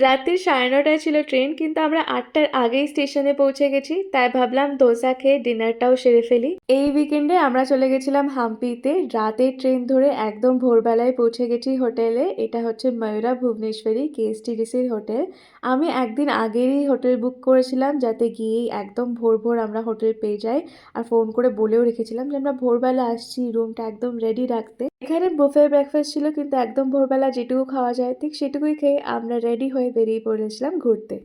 রাত্রি সাড়ে নটায় ছিল ট্রেন, কিন্তু আমরা আটটার আগেই স্টেশনে পৌঁছে গেছি। তাই ভাবলাম দোসা খেয়ে ডিনারটাও সেরে ফেলি। এই উইকেন্ডে আমরা চলে গেছিলাম হাম্পিতে। রাতের ট্রেন ধরে একদম ভোরবেলায় পৌঁছে গেছি হোটেলে। এটা হচ্ছে ময়ূরা ভুবনেশ্বরী কেএসটিডিসির হোটেল। আমি একদিন আগেরই হোটেল বুক করেছিলাম, যাতে গিয়েই একদম ভোর ভোর আমরা হোটেল পেয়ে যাই। আর ফোন করে বলেও রেখেছিলাম যে আমরা ভোরবেলা আসছি, রুমটা একদম রেডি রাখতে। এখানে বুফে ব্রেকফাস্ট ছিল, কিন্তু একদম ভোরবেলা যেটুকু খাওয়া যায়, ঠিক সেটুকুই খেয়ে আমরা রেডি হয়ে বেরিয়ে পড়েছিলাম ঘুরতে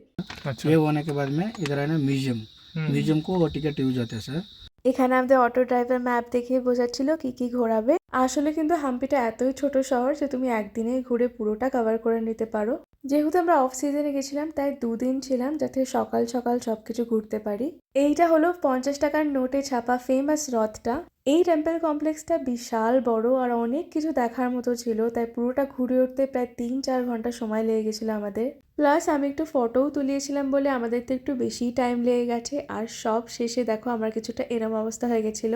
अच्छा ये होने के बाद में इधर है ना म्यूजियम हम्म, म्यूजियम को वो टिकट यूज होते हैं सर এখানে আমাদের অটো ড্রাইভার ম্যাপ দেখিয়ে বোঝাচ্ছিল কি কি ঘোরাবে আসলে কিন্তু হাম্পিটা এতই ছোট শহর যে তুমি একদিনে ঘুরে পুরোটা কভার করে নিতে পারো যেহেতু আমরা অফ সিজনে গেছিলাম তাই দুদিন ছিলাম যাতে সকাল সকাল সবকিছু ঘুরতে পারি এইটা হলো পঞ্চাশ টাকার নোটে ছাপা ফেমাস রথটা এই টেম্পল কমপ্লেক্সটা বিশাল, বড় আর অনেক কিছু দেখার মতো ছিল, তাই পুরোটা ঘুরে উঠতে প্রায় তিন চার ঘণ্টা সময় লেগে গেছিল আমাদের। প্লাস আমি একটু ফটোও তুলিয়েছিলাম বলে আমাদের তো একটু বেশিই টাইম লেগে গেছে, আর সব শেষে দেখো আমার কিছুটা এরম অবস্থা হয়ে গেছিল।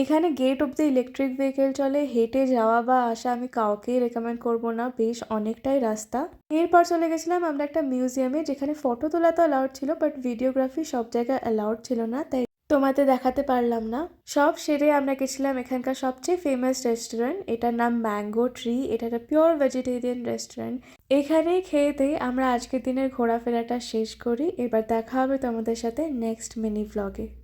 এখানে gate of the electric vehicle চলে, হেঁটে যাওয়া বা আসা আমি কাউকেই রেকমেন্ড করব না, বেশ অনেকটাই রাস্তা। এরপর চলে গেছিলাম আমরা একটা মিউজিয়ামে যেখানে ফটো তোলা তো অ্যালাউড ছিল বাট ভিডিওগ্রাফি সব জায়গায় অ্যালাউড ছিল না, তাই তোমাতে দেখাতে পারলাম না। সব সেরে আমরা গেছিলাম এখানকার সবচেয়ে ফেমাস রেস্টুরেন্ট এটার নাম ম্যাঙ্গো ট্রি এটা একটা পিওর ভেজিটেরিয়ান রেস্টুরেন্ট এখানে খেয়ে দিয়ে আমরা আজকের দিনের ঘোরাফেরাটা শেষ করি। এবার দেখা হবে তোমাদের সাথে নেক্সট মিনি ভ্লগে